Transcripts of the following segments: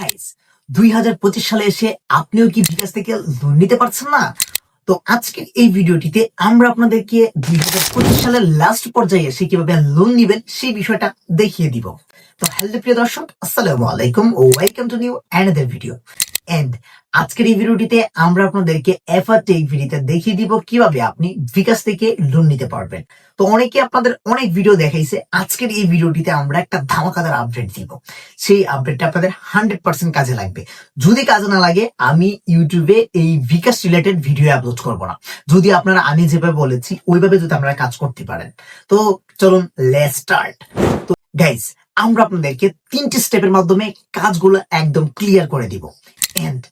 Guys দুই হাজার পঁচিশ সালে এসে আপনিও কি বিকাশ থেকে লোন নিতে পারছেন না? তো আজকের এই ভিডিওটিতে আমরা আপনাদেরকে দুই হাজার পঁচিশ সালের লাস্ট পর্যায়ে এসে কীভাবে লোন নিবেন সেই বিষয়টা দেখিয়ে দিব। তো হ্যালো প্রিয় দর্শক, আসসালামু আলাইকুম ও welcome to new another video and আজকের এই ভিডিওটিতে আমরা আপনাদেরকে এফআর টেক ভিডিওতে দেখিয়ে দিব কীভাবে আপনি বিকাশ থেকে লোন নিতে পারবেন। তো অনেকে আপনাদের অনেক ভিডিও দেখাইছে, আজকের এই ভিডিওটিতে আমরা একটা ধামাকাদার আপডেট দিব। সেই আপডেটটা আপনাদের হান্ড্রেড পার্সেন্ট কাজে লাগবে। যদি কাজে না লাগে, আমি ইউটিউবে এই বিকাশ রিলেটেড ভিডিও আপলোড করব না। যদি আপনারা, আমি যেভাবে বলেছি, ওইভাবে যদি আপনারা কাজ করতে পারেন। তো চলুন লেট স্টার্ট তো গাইজ আমরা আপনাদেরকে তিনটি স্টেপের মাধ্যমে কাজগুলো একদম ক্লিয়ার করে দিব। এন্ড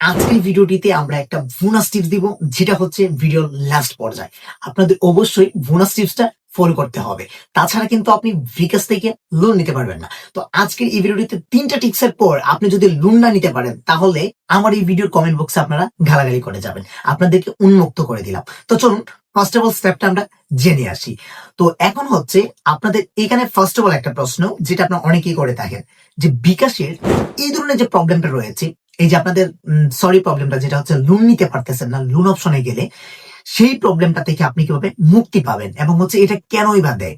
আজকের ভিডিওটিতে আমরা একটা বোনাস টিপস দিব, যেটা হচ্ছে ভিডিওর লাস্ট পর্যায়ে। আপনাদের অবশ্যই বোনাস টিপসটা ফলো করতে হবে। তাছাড়া কিন্তু আপনি বিকাশ থেকে লোন নিতে পারবেন না। তো আজকের এই ভিডিওটিতে তিনটা টিপসের পর আপনি যদি লোন না নিতে পারেন, তাহলে আমার এই ভিডিওর কমেন্ট বক্সে আপনারা গালাগালি করে যাবেন। আপনাদেরকে উন্মুক্ত করে দিলাম। তো চলুন ফার্স্ট অফ অল স্টেপটা আমরা জেনে আসি। তো এখন হচ্ছে আপনাদের এখানে ফার্স্ট অফ অল একটা প্রশ্ন, যেটা আপনারা অনেকেই করে থাকেন, যে বিকাশের এই ধরনের যে প্রবলেমটা রয়েছে এই যে আপনাদের সরি প্রবলেমটা যেটা হচ্ছে লোন নিতে পারতেছেন না লোন অপশনে গেলে সেই প্রবলেমটা থেকে আপনি কীভাবে মুক্তি পাবেন এবং হচ্ছে এটা কেনই বা দেয়?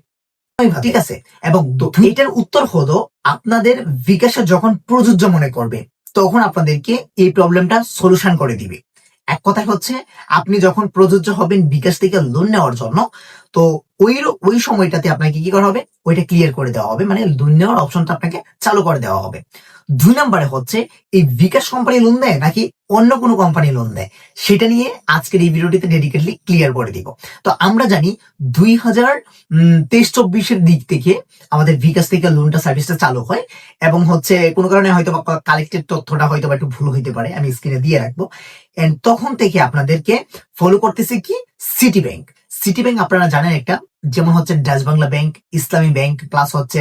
ঠিক আছে? এবং এটার উত্তর হলো আপনাদের বিকাশে যখন প্রযোজ্য মনে করবে তখন আপনাদেরকে এই প্রবলেমটা সলিউশন করে দিবে। এক কথা হচ্ছে আপনি যখন প্রযোজ্য হবেন বিকাশ থেকে লোন নেওয়ার জন্য তো ওই ওই সময়টাতে আপনাকে কি করা হবে? ওইটা ক্লিয়ার করে দেওয়া হবে। মানে লোন নেওয়ার অপশনটা আপনাকে চালু করে দেওয়া হবে। দুই নম্বরে হচ্ছে, এই বিকাশ কোম্পানি লোন দেয় নাকি অন্য কোনো কোম্পানি লোন দেয়? সেটা নিয়ে আজকের এই ভিডিওটিতে ডেডিকেটলি ক্লিয়ার করে দিব। তো আমরা জানি দুই হাজার তেইশ চব্বিশের দিক থেকে আমাদের বিকাশ থেকে লোনটা সার্ভিসটা চালু হয় এবং হচ্ছে কোনো কারণে হয়তো কালেক্টেড তথ্যটা হয়তো একটু ভুল হইতে পারে, আমি স্ক্রিনে দিয়ে রাখব। এন্ড তখন থেকে আপনাদেরকে ফলো করতেছে কি? সিটি ব্যাংক সিটি ব্যাংক আপনারা জানেন একটা, যেমন হচ্ছে Dutch Bangla bank Islami bank plus হচ্ছে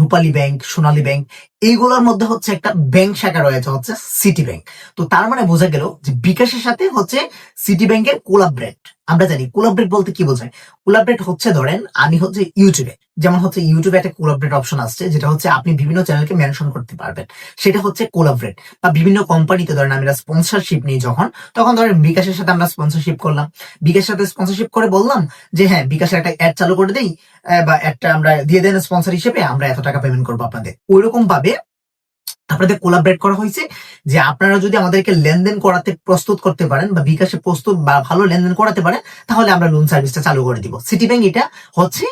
রূপালী ব্যাংক সোনালী ব্যাংক এইগুলোর মধ্যে হচ্ছে একটা ব্যাংক শাখা রয়েছে, হচ্ছে সিটি ব্যাংক তো তার মানে বোঝা গেল যে বিকাশের সাথে হচ্ছে সিটি ব্যাংকের কোলাবরেট আমরা জানি কোলাবরেট বলতে কি বোঝায়? কোলাবরেট হচ্ছে ধরেন আমি হচ্ছে ইউটিউবে যেমন হচ্ছে ইউটিউবে একটা কোলাবরেট অপশন আসছে, যেটা হচ্ছে আপনি বিভিন্ন চ্যানেলকে মেনশন করতে পারবেন। সেটা হচ্ছে কোলাবরেট বা বিভিন্ন কোম্পানিতে ধরেন আমরা স্পন্সরশিপ নিই যখন, তখন ধরেন বিকাশের সাথে আমরা স্পন্সরশিপ করলাম। বিকাশের সাথে স্পন্সরশিপ করে বললাম যে হ্যাঁ বিকাশের একটা অ্যাড চালু করে দেই বা একটা আমরা দিয়ে দেন স্পন্সর হিসেবে, আমরা এত টাকা পেমেন্ট করব আপনাদের। ওইরকম ভাবে আপনাদের কোলাবরেট করা হয়েছে যে আপনারা যদি আমাদেরকে লেনদেন করাতে প্রস্তুত করতে পারেন বা বিকাশে প্রস্তুত বা ভালো লেনদেন করাতে পারেন, তাহলে আমরা লোন সার্ভিসটা চালু করে দিব। সিটি ব্যাংক এটা হচ্ছে,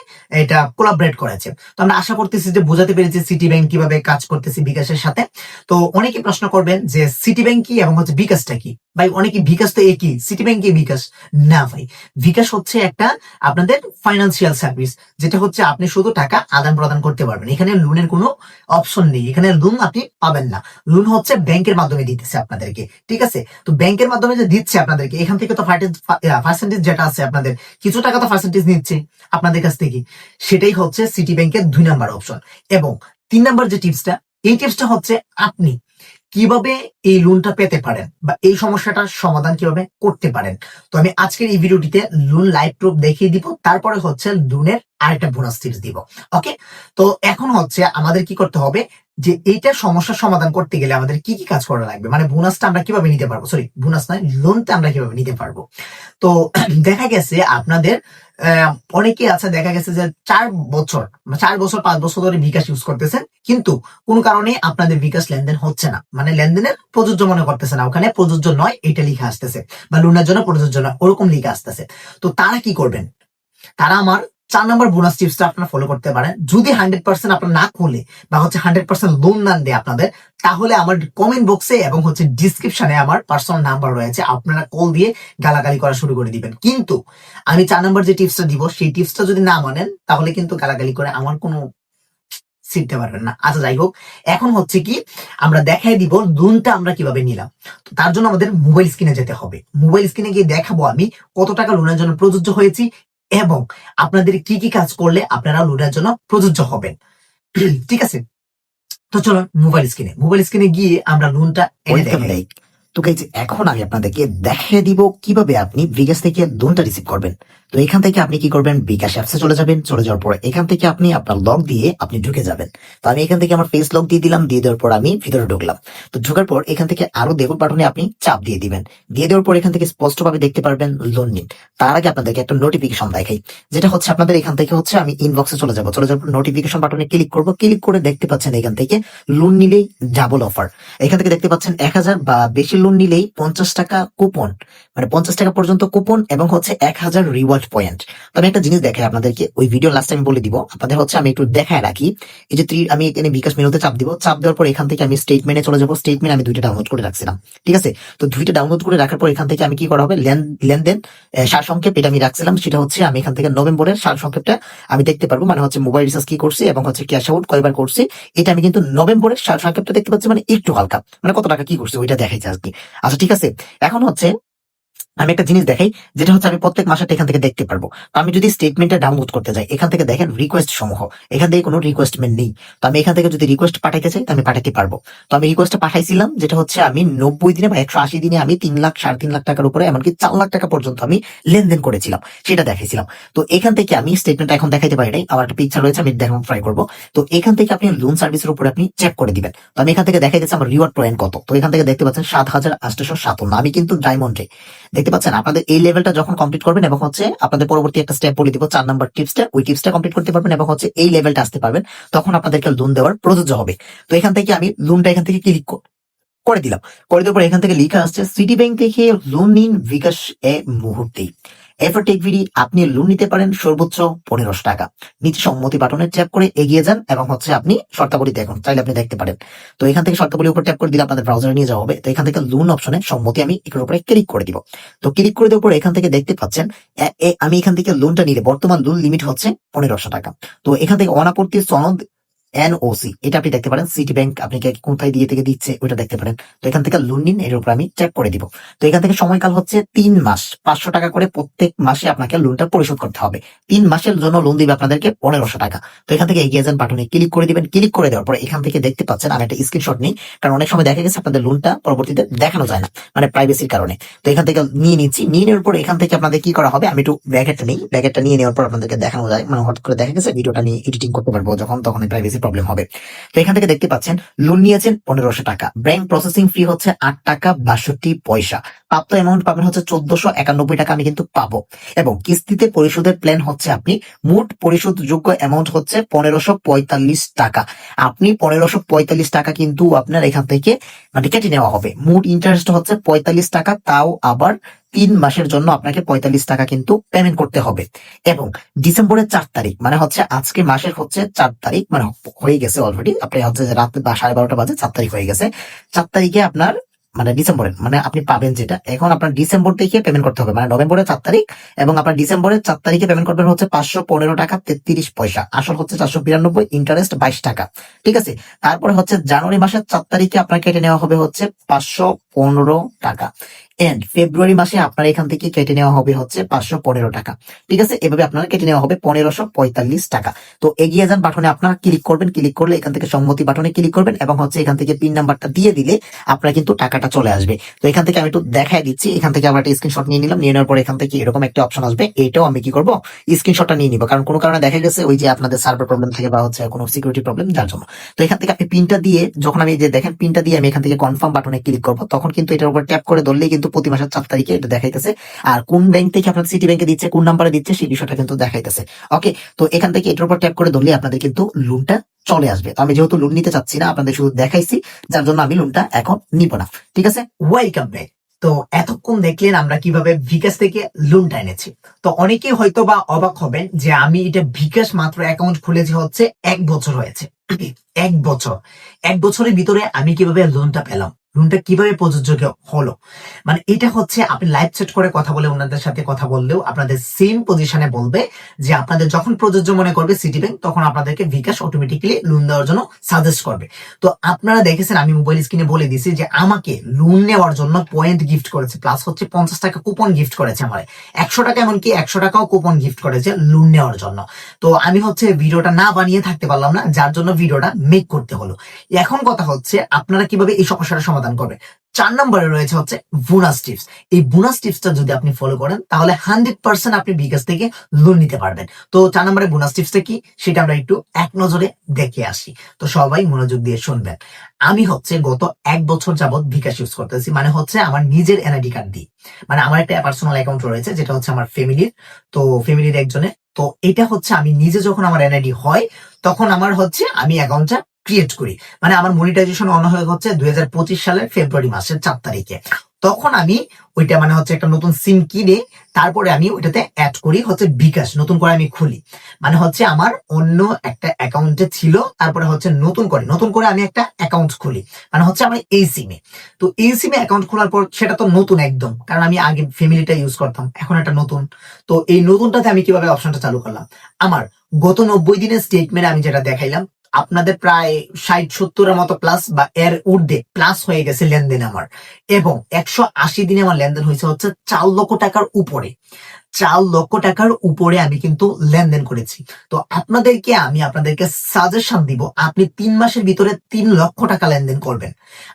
এটা কোলাবরেট করেছে। তো আমরা আশা করতেছি যে বোঝাতে পেরেছি সিটি ব্যাংক কীভাবে কাজ করতেছি বিকাশের সাথে। তো অনেকে প্রশ্ন করবেন যে সিটি ব্যাংক কি এবং হচ্ছে বিকাশটা কি? ভাই অনেকে বিকাশ তো একই সিটি ব্যাংক বিকাশ? না ভাই, বিকাশ হচ্ছে একটা আপনাদের ফাইন্যান্সিয়াল সার্ভিস যেটা হচ্ছে আপনি শুধু টাকা আদান প্রদান করতে পারবেন। এখানে লোনের কোনো অপশন নেই। এখানে লোন আপনি পাবেন না। লোন হচ্ছে ব্যাংকের মাধ্যমে দিতেছে আপনাদেরকে, ঠিক আছে? তো ব্যাংকের মাধ্যমে যে দিচ্ছে আপনাদেরকে, এখান থেকে তো পার্সেন্টেজ যেটা আছে আপনাদের, কিছু টাকা তো পার্সেন্টেজ নিচ্ছে আপনাদের কাছ থেকে। সেটাই হচ্ছে সিটি ব্যাংকের দুই নাম্বার অপশন এবং তিন নাম্বার যে টিপসটা এই টিপসটা হচ্ছে আপনি কীভাবে এই লোনটা পেতে পারেন বা এই সমস্যাটার সমাধান কীভাবে করতে পারেন? তো আমি আজকের এই ভিডিওটিতে লোন লাইভ প্রুফ দেখিয়ে দিব, তারপরে হচ্ছে লোনের আরেকটা বোনাস টিপস দিব ওকে তো এখন হচ্ছে আমাদের কি করতে হবে যে এইটা সমস্যার সমাধান করতে গেলে আমাদের কি কি কাজ করা লাগবে? মানে বোনাসটা আমরা কীভাবে নিতে পারব? সরি বোনাস নয় লোনটা আমরা কীভাবে নিতে পারব? তো দেখা গেছে আপনাদের অনেকে আছে, দেখা গেছে যে চার বছর চার বছর, পাঁচ বছর ধরে বিকাশ ইউজ করতেছেন, কিন্তু কোনো কারণে আপনাদের বিকাশ লেনদেন হচ্ছে না। মানে লেনদেনের প্রযোজ্য মনে করতেছে না, ওখানে প্রযোজ্য নয়, এটা লিখে আসতেছে। বা লুনার জন্য প্রযোজ্য নয়, ওরকম লিখে আসতেছে। তো তারা কি করবেন? তারা আমার চার নম্বর বোনাস টিপসটা আপনারা ফলো করতে পারেন। যদি হান্ড্রেড পার্সেন্ট আপনার না খুলে বা হচ্ছে হান্ড্রেড পার্সেন্ট লোন না দেয় আপনাদের, তাহলে আমার কমেন্ট বক্সে এবং হচ্ছে ডিসক্রিপশনে আমার পার্সোনাল নাম্বার রয়েছে। আপনারা কল দিয়ে গালাগালি করা শুরু করে দিবেন। কিন্তু আমি চার নম্বর যে টিপসটা দিব, সেই টিপসটা যদি না মানেন, তাহলে কিন্তু গালাগালি করে আমার কোনো শিখতে পারবেন না। আচ্ছা যাই হোক, এখন হচ্ছে কি আমরা দেখাই দিব লোনটা আমরা কীভাবে নিলাম। তার জন্য আমাদের মোবাইল স্ক্রিনে যেতে হবে। মোবাইল স্ক্রিনে গিয়ে দেখাবো আমি কত টাকা লোনের জন্য প্রযোজ্য হয়েছি এবং আপনাদের কি কি কাজ করলে আপনারা লোনের জন্য প্রযোজ্য হবেন? ঠিক আছে? তো চলো মোবাইল স্ক্রিনে মোবাইল স্ক্রিনে গিয়ে আমরা লোনটা এনে দেখাই তো গাইজ এখন আমি আপনাদেরকে দেখিয়ে দিব কীভাবে আপনি ব্রিগেস থেকে লোনটা রিসিভ করবেন। তো এখান থেকে আপনি কি করবেন? বিকাশ অ্যাপসে চলে যাবেন, চলে যাওয়ার পর এখান থেকে আপনি আপনার লগ দিয়ে আপনি ঢুকে যাবেন। তো আমি এখান থেকে আমার ফেস লগ দিয়ে দিলাম, দিয়ে দেওয়ার পর আমি ভিতরে ঢুকলাম। তো ঢোকার পর এখান থেকে আরও দেখুন বাটনে আপনি চাপ দিয়ে দিবেন। দিয়ে দেওয়ার পর এখান থেকে স্পষ্টভাবে দেখতে পারবেন লোন নিন তার আগে আপনাদেরকে একটা নোটিফিকেশন দেখাই, যেটা হচ্ছে আপনাদের এখান থেকে হচ্ছে আমি ইনবক্সে চলে যাব। চলে যাওয়ার পর নোটিফিকেশন বাটনে ক্লিক করব। ক্লিক করে দেখতে পাচ্ছেন এখান থেকে লোন নিলেই ডাবল অফার এখান থেকে দেখতে পাচ্ছেন এক হাজার বা বেশি লোন নিলেই পঞ্চাশ টাকা কুপন মানে পঞ্চাশ টাকা পর্যন্ত কুপন এবং হচ্ছে এক হাজার রিওয়ার্ড পয়েন্ট তো আমি একটা জিনিস দেখাই আপনাদেরকে ওই ভিডিও লাস্ট আমি বলে দিব। আপনাদের হচ্ছে আমি একটু দেখায় রাখি। এই যে আমি এখানে বিকাশ মেনুতে চাপ দিব। চাপ দেওয়ার পর এখান থেকে আমি স্টেটমেন্টে চলে যাব। স্টেটমেন্ট আমি দুইটা ডাউনলোড করে রাখছিলাম। ঠিক আছে? তো দুইটা ডাউনলোড করে রাখার পর এখান থেকে আমি কি করা হবে? লেনদেন সার সংক্ষেপ এটা আমি রাখছিলাম। সেটা হচ্ছে আমি এখান থেকে নভেম্বরের সার সংক্ষেপটা আমি দেখতে পারব। মানে হচ্ছে মোবাইল রিচার্জ কি করছি এবং হচ্ছে ক্যাশ আউট কয়বার করছি। এটা আমি কিন্তু নভেম্বরের সার সংক্ষেপটা দেখতে পাচ্ছি মানে একটু হালকা। মানে কত টাকা কি করছি, ওইটা দেখাইছে আর কি। আচ্ছা ঠিক আছে? এখন হচ্ছে আমি একটা জিনিস দেখাই, যেটা হচ্ছে আমি প্রত্যেক মাসে এখান থেকে দেখতে পারব। আমি যদি স্টেটমেন্টটা ডাউনলোড করতে যাই, এখান থেকে দেখেন রিকোয়েস্ট সমূহ। এখান থেকে কোনো রিকোয়েস্টমেন্ট নেই। তো আমি এখান থেকে যদি রিকোয়েস্ট পাঠাইতে চাই, তো আমি পাঠাতে পারব। তো আমি রিকোয়েস্টটা পাঠাইছিলাম, যেটা হচ্ছে আমি নব্বই দিনে বা একশো আশি দিনে আমি তিন লাখ, সাড়ে তিন লাখ টাকার উপরে, এমনকি চার লাখ টাকা পর্যন্ত আমি লেনদেন করেছিলাম। সেটা দেখাইছিলাম। তো এখান থেকে আমি স্টেটমেন্টটা এখন দেখাইতে পারি নাই। আমার একটা পিকচার রয়েছে, আমি দেখানো ট্রাই করব। তো এখান থেকে আপনি লোন সার্ভিসের উপরে আপনি চেক করে দিবেন। তো আমি এখান থেকে দেখাই দিচ্ছি আমার রিওয়ার্ড পয়েন্ট কত। তো এখান থেকে দেখতে পাচ্ছেন সাত হাজার আটশো সাতান্ন। আমি কিন্তু ডায়মন্ডে দেখতে পাচ্ছেন, আপনাদের এই লেভেলটা যখন কমপ্লিট করবেন এবং হচ্ছে আপনাদের পরবর্তী একটা স্টেপ বলে দিব, চার নাম্বার টিপসটা ওই টিপসটা কমপ্লিট করতে পারবেন এবং হচ্ছে এই লেভেলটা আসতে পারবেন, তখন আপনাদেরকে লোন দেওয়ার প্রযোজ্য হবে। তো এখান থেকে আমি লোনটা এখান থেকে ক্লিক করে দিলাম। করে দেওয়ার পর এখান থেকে লিখা আসছে সিটি ব্যাংক থেকে লোন নিন বিকাশ এ মুহূর্তেই। এরপর টেকভিডি আপনি লোন নিতে পারেন সর্বোচ্চ পনেরোশো টাকা। নিচে সম্মতি বাটনে ট্যাপ করে এগিয়ে যান এবং হচ্ছে আপনি শর্তাবলী দেখুন, চাইলে আপনি দেখতে পারেন। তো এখান থেকে শর্তাবলীর উপর ট্যাপ করে দিলে আপনাদের ব্রাউজারে নিয়ে যাওয়া হবে। তো এখান থেকে লোন অপশনে সম্মতি আমি এটার উপরে ক্লিক করে দিব। তো ক্লিক করে দেওয়ার পর এখান থেকে দেখতে পাচ্ছেন আমি এখান থেকে লোনটা নিলে বর্তমান লোন লিমিট হচ্ছে পনেরোশো টাকা। তো এখান থেকে অনাপত্তি সনদ এনওসি এটা আপনি দেখতে পারেন সিটি ব্যাংক আপনাকে কোথায় দিয়ে থেকে দিচ্ছে ওটা দেখতে পারেন। তো এখান থেকে লোন নিন এর উপর আমি চেক করে দিব। তো এখান থেকে সময়কাল হচ্ছে তিন মাস, পাঁচশো টাকা করে প্রত্যেক মাসে আপনাকে লোনটা পরিশোধ করতে হবে। তিন মাসের জন্য লোন দিবে আপনাদেরকে পনেরোশো টাকা। তো এখান থেকে এগিয়ে যান বাটনে ক্লিক করে দিবেন ক্লিক করে দেওয়ার পর এখান থেকে দেখতে পাচ্ছেন, আমি একটা স্ক্রিনশট নিই, কারণ অনেক সময় দেখা গেছে আপনাদের লোনটা পরবর্তীতে দেখানো যায় না মানে প্রাইভেসির কারণে। তো এখান থেকে নিয়ে নিচ্ছি, নিয়ে নেওয়ার পর এখান থেকে আপনাদের কি করা হবে, আমি একটু ব্যাকেটটা নিই ব্যাকেটটা নিয়ে নেওয়ার পর আপনাদেরকে দেখানো যায় মানে হঠাৎ করে দেখা গেছে, ভিডিওটা নিয়ে এডিটিং করতে পারব যখন তখন প্রাইভেসি প্রবলেম হবে। তো এখান থেকে দেখতে পাচ্ছেন লোন নিয়েছেন পনেরোশো টাকা। ব্যাংক প্রসেসিং ফি হচ্ছে আট টাকা বাষট্টি পয়সা। প্রাপ্ত অ্যামাউন্ট পাবেন হচ্ছে চোদ্দশো একানব্বই টাকা আমি কিন্তু পাবো। এবং কিস্তিতে পরিশোধের প্ল্যান হচ্ছে আপনি, মোট পরিশোধ যোগ্য অ্যামাউন্ট হচ্ছে পনেরোশো পঁয়তাল্লিশ টাকা। আপনি পনেরোশো পঁয়তাল্লিশ টাকা কিন্তু আপনার এখান থেকে মানে কেটে নেওয়া হবে। মোট ইন্টারেস্ট হচ্ছে পঁয়তাল্লিশ টাকা, তাও আবার তিন মাসের জন্য আপনাকে পঁয়তাল্লিশ টাকা কিন্তু পেমেন্ট করতে হবে। এবং ডিসেম্বরের চার তারিখ মানে হচ্ছে আজকে মাসের হচ্ছে চার তারিখ মানে হয়ে গেছে অলরেডি আপনি হচ্ছে রাত বা সাড়ে বারোটা বাজে চার তারিখ হয়ে গেছে। চার তারিখে আপনার মানে ডিসেম্বরের মানে আপনি পাবেন যেটা। এখন আপনার ডিসেম্বর থেকে পেমেন্ট করতে হবে মানে নভেম্বরের চার তারিখ এবং আপনার ডিসেম্বরের চার তারিখে পেমেন্ট করবেন হচ্ছে পাঁচশো পনেরো টাকা তেত্রিশ পয়সা। আসল হচ্ছে চারশো বিরানব্বই ইন্টারেস্ট বাইশ টাকা। ঠিক আছে? তারপরে হচ্ছে জানুয়ারি মাসের চার তারিখে আপনার কেটে নেওয়া হবে হচ্ছে পাঁচশো পনেরো টাকা। এন্ড ফেব্রুয়ারি মাসে আপনার এখান থেকে কেটে নেওয়া হবে হচ্ছে পাঁচশো পনেরো টাকা। ঠিক আছে? এভাবে আপনার কেটে নেওয়া হবে পনেরোশো পঁয়তাল্লিশ টাকা। তো এগিয়ে যান বাটনে আপনারা ক্লিক করবেন। ক্লিক করলে এখান থেকে সম্মতি বাটনে ক্লিক করবেন এবং হচ্ছে এখান থেকে পিন নাম্বারটা দিয়ে দিলে আপনার কিন্তু টাকাটা চলে আসবে। তো এখান থেকে আমি একটু দেখাই দিচ্ছি। এখান থেকে আবার একটা স্ক্রিনশট নিয়ে নিলাম। নিয়ে নেওয়ার পর এখান থেকে এরকম একটা অপশন আসবে। এটাও আমি কি করব? স্ক্রিনশটটা নিয়ে নিব। কারণ কোনো কারণে দেখা গেছে ওই যে আপনাদের সার্ভার প্রবলেম থাকে বা হচ্ছে কোনো সিকিউরিটি প্রবলেম যার জন্য। তো এখান থেকে আপনি পিনটা দিয়ে, যখন আমি যে দেখেন, পিনটা দিয়ে আমি এখান থেকে কনফার্ম বাটনে ক্লিক করব, তখন কিন্তু এটার উপর ট্যাপ করে ধরলেই কিন্তু প্রতি মাসের চার তারিখে এটা দেখাইতেছে। আর কোন ব্যাংক থেকে আপনার সিটি ব্যাংকে দিচ্ছে, কোন নাম্বারে দিচ্ছে, সেই বিষয়টা কিন্তু দেখাইতেছে। ওকে তো এখান থেকে এটার উপর ট্যাপ করে ধরলে আপনাদের কিন্তু লোনটা চলে আসবে। তো আমি যেহেতু লোন নিতে চাচ্ছি না, আপনাদের শুধু দেখাইছি, যার জন্য আমি লোনটা এখন নিব না। ঠিক আছে? ওয়েলকাম ব্যাক তো এতক্ষণ দেখলেন আমরা কীভাবে বিকাশ থেকে লোনটা এনেছি। তো অনেকে হয়তো বা অবাক হবেন যে আমি এটা বিকাশ মাত্র অ্যাকাউন্ট খুলেছি হচ্ছে এক বছর হয়েছে। এক বছর। এক বছরের ভিতরে আমি কীভাবে লোনটা পেলাম? লোনটা কীভাবে প্রযোজ্য হলো? মানে এটা হচ্ছে আপনি লাইভ সেট করে কথা বলে ওনাদের সাথে কথা বললেও আপনাদের সেম পজিশনে বলবে যে আপনাদের যখন প্রযোজ্য মনে করবে সিটি ব্যাংক তখন আপনাদেরকে বিকাশ অটোমেটিক্যালি লোন দেওয়ার জন্য সাজেস্ট করবে। তো আপনারা দেখেছেন, আমি মোবাইল স্ক্রিনে বলে দিছি যে আমাকে লোন নেওয়ার জন্য পয়েন্ট গিফট করেছে প্লাস হচ্ছে পঞ্চাশ টাকা কুপন গিফট করেছে আমার। একশো টাকা এমনকি একশো টাকাও কুপন গিফট করেছে লোন নেওয়ার জন্য। তো আমি হচ্ছে ভিডিওটা না বানিয়ে থাকতে পারলাম না, যার জন্য ভিডিওটা মেক করতে হলো। এখন কথা হচ্ছে, আপনারা কীভাবে এই সমস্যাটা সমাধান করবেন? চার নম্বরে রয়েছে হচ্ছে বোনাস টিপস এই বোনাস টিপসটা যদি আপনি ফলো করেন, তাহলে হান্ড্রেড পার্সেন্ট আপনি বিকাশ থেকে লোন নিতে পারবেন। তো চার নম্বরে বোনাস টিপসটা কি? সেটা আমরা একটু এক নজরে দেখে আসি। তো সবাই মনোযোগ দিয়ে শুনবেন। আমি হচ্ছে গত এক বছর যাবত বিকাশ ইউজ করতেছি মানে হচ্ছে আমার নিজের এনআইডি কার্ড দিয়ে। মানে আমার একটা পার্সোনাল অ্যাকাউন্ট রয়েছে, যেটা হচ্ছে আমার ফ্যামিলির তো ফ্যামিলির একজনে তো এটা হচ্ছে আমি নিজে যখন আমার এনআইডি হয়, তখন আমার হচ্ছে আমি অ্যাকাউন্টটা ক্রিয়েট করি। মানে আমার মনিটাইজেশন অন হয়ে হচ্ছে দুই হাজার পঁচিশ সালের ফেব্রুয়ারি মাসের চার তারিখে। তখন আমি ওইটা মানে হচ্ছে একটা নতুন সিম কিনে তারপরে আমি ওইটাতে অ্যাড করি হচ্ছে বিকাশ, নতুন করে আমি খুলি। মানে হচ্ছে আমার অন্য একটা অ্যাকাউন্টে ছিল, তারপরে হচ্ছে নতুন করে নতুন করে আমি একটা অ্যাকাউন্ট খুলি। মানে হচ্ছে আমার এই সিমে তো এই সিমে অ্যাকাউন্ট খোলার পর সেটা তো নতুন একদম, কারণ আমি আগে ফ্যামিলিটা ইউজ করতাম, এখন একটা নতুন। তো এই নতুনটাতে আমি কীভাবে অপশনটা চালু করলাম? আমার গত নব্বই দিনের স্টেটমেন্ট আমি যেটা দেখাইলাম আপনাদের প্রায় ষাট, সত্তরের মতো প্লাস বা এর ঊর্ধ্বে প্লাস হয়ে গেছে লেনদেন আমার। এবং একশো আশি দিনে আমার লেনদেন হয়েছে হচ্ছে চার লক্ষ টাকার উপরে। চার লক্ষ টাকার উপরে আমি কিন্তু লেনদেন করেছি। তো আপনাদেরকে আমি আপনাদেরকে সাজেশন দিব, আপনি তিন মাসের ভিতরে তিন লক্ষ টাকা লেনদেন করবেন।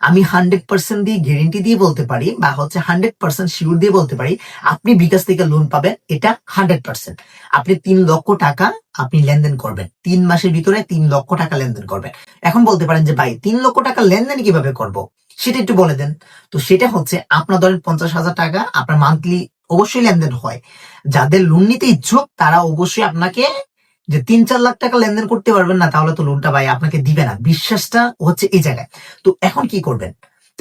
আমি হান্ড্রেড পার্সেন্ট দিয়ে গ্যারেন্টি দিয়ে বলতে পারি বা হচ্ছে হান্ড্রেড পার্সেন্ট শিওর দিয়ে বলতে পারি, আপনি বিকাশ থেকে লোন পাবেন, এটা হান্ড্রেড পার্সেন্ট আপনি তিন লক্ষ টাকা আপনি লেনদেন করবেন, তিন মাসের ভিতরে তিন লক্ষ টাকা লেনদেন করবেন। এখন বলতে পারেন যে, ভাই, তিন লক্ষ টাকা লেনদেন কীভাবে করব? সেটা একটু বলে দেন। তো সেটা হচ্ছে, আপনার ধরেন পঞ্চাশ হাজার টাকা আপনার মান্থলি অবশ্যই লেনদেন হয়। যাদের লোন নিতে ইচ্ছুক, তারা অবশ্যই আপনাকে যে তিন চার লাখ টাকা লেনদেন করতে পারবেন না, তাহলে তো লোনটা ভাই আপনাকে দিবে না। বিশ্বাসটা হচ্ছে এই জায়গায়। তো এখন কি করবেন?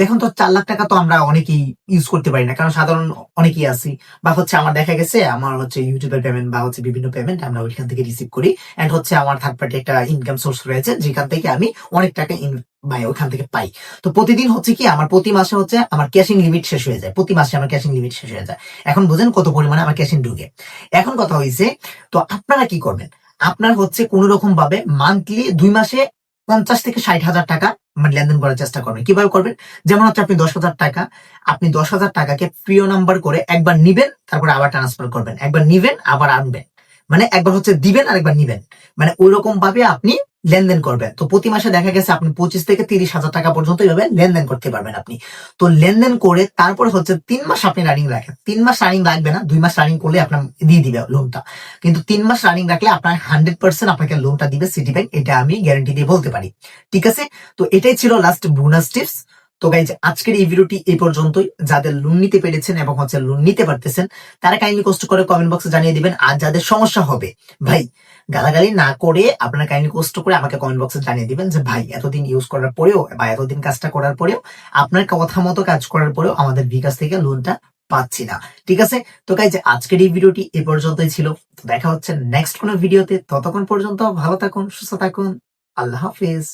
এখন তো চার লাখ টাকা তো আমরা অনেকেই ইউজ করতে পারি না, কারণ সাধারণ অনেকেই আছি। বা হচ্ছে আমার দেখা গেছে, আমার হচ্ছে ইউটিউবের পেমেন্ট বা হচ্ছে বিভিন্ন পেমেন্ট আমরা ওইখান থেকে রিসিভ করি। এন্ড হচ্ছে আমার থার্ড পার্টি একটা ইনকাম সোর্স রয়েছে, যেখান থেকে আমি অনেক টাকা ভাই ওখান থেকে পাই। তো প্রতিদিন হচ্ছে কি, আমার প্রতি মাসে হচ্ছে আমার ক্যাশিং লিমিট শেষ হয়ে যায়। প্রতি মাসে আমার ক্যাশিং লিমিট শেষ হয়ে যায়। এখন বুঝেন কত পরিমাণে আমার ক্যাশিং ঢুকে। এখন কথা হয়েছে তো আপনারা কি করবেন? আপনার হচ্ছে কোন রকম ভাবে মান্থলি দুই মাসে পঞ্চাশ থেকে ষাট হাজার টাকা মানে লেনদেন করার চেষ্টা করবেন। কীভাবে করবেন? যেমন হচ্ছে আপনি দশ হাজার টাকা, আপনি দশ হাজার টাকাকে প্রিয় নাম্বার করে একবার নিবেন, তারপরে আবার ট্রান্সফার করবেন। একবার নিবেন, আবার আনবেন। মানে একবার হচ্ছে দিবেন আর একবার নিবেন। মানে ওই রকম ভাবে আপনি লেনদেন করবেন। তো প্রতি মাসে দেখা গেছে আপনি পঁচিশ থেকে তিরিশ হাজার টাকা পর্যন্ত এইভাবে লেনদেন করতে পারবেন আপনি। তো লেনদেন করে তারপরে হচ্ছে তিন মাস আপনি রানিং রাখেন। তিন মাস রানিং রাখবে না, দুই মাস রানিং করলে আপনার দিয়ে দিবে লোনটা কিন্তু তিন মাস রানিং রাখলে আপনার হান্ড্রেড পার্সেন্ট আপনাকে লোনটা দিবে সিটি ব্যাংক এটা আমি গ্যারান্টি দিয়ে বলতে পারি। ঠিক আছে? তো এটাই ছিল লাস্ট বোনাস টিপস তো গাইজ আজকের এই ভিডিওটি এই পর্যন্তই। যাদের লোন নিতে পেরেছেন এবং হচ্ছে লোন নিতে পারতেছেন, তারা কাইন্ডলি কষ্ট করে কমেন্ট বক্সে জানিয়ে দিবেন, আর যাদের সমস্যা হবে, ভাই, গালাগালি না করে আপনারা কাইন্ডলি কষ্ট করে আমাকে কমেন্ট বক্সে জানিয়ে দিবেন যে, ভাই, এতদিন ইউজ করার পরেও বা এতদিন কাজটা করার পরেও আপনার কথা মতো কাজ করার পরেও আমাদের বিকাশ থেকে লোনটা পাচ্ছি না। ঠিক আছে? তো গাইজ আজকের এই ভিডিওটি এই পর্যন্তই ছিল। দেখা হচ্ছে নেক্সট কোনো ভিডিওতে ততক্ষণ পর্যন্ত ভালো থাকুন, সুস্থ থাকুন। আল্লাহ হাফিজ।